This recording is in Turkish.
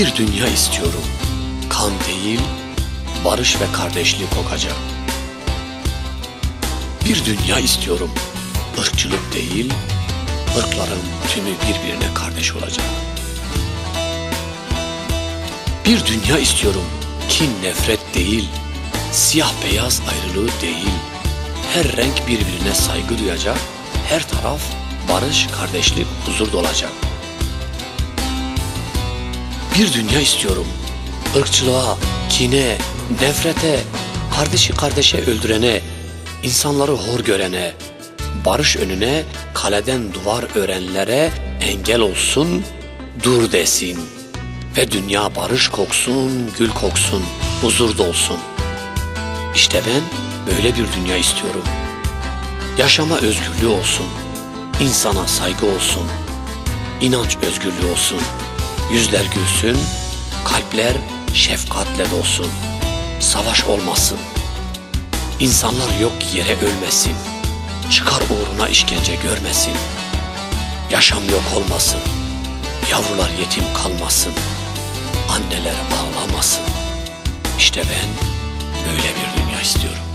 Bir dünya istiyorum. Kan değil, barış ve kardeşlik kokacak. Bir dünya istiyorum. Irkçılık değil, ırkların tümü birbirine kardeş olacak. Bir dünya istiyorum. Kin nefret değil, siyah beyaz ayrılığı değil. Her renk birbirine saygı duyacak, her taraf barış, kardeşlik, huzur dolacak. Bir dünya istiyorum. Irkçılığa, kine, nefrete, kardeşi kardeşe öldürene, insanları hor görene, barış önüne kaleden duvar örenlere engel olsun, dur desin. Ve dünya barış koksun, gül koksun, huzur dolsun. İşte ben böyle bir dünya istiyorum. Yaşama özgürlüğü olsun, insana saygı olsun, inanç özgürlüğü olsun. Yüzler gülsün, kalpler şefkatle dolsun. Savaş olmasın. İnsanlar yok yere ölmesin. Çıkar uğruna işkence görmesin. Yaşam yok olmasın. Yavrular yetim kalmasın. Anneler ağlamasın. İşte ben böyle bir dünya istiyorum.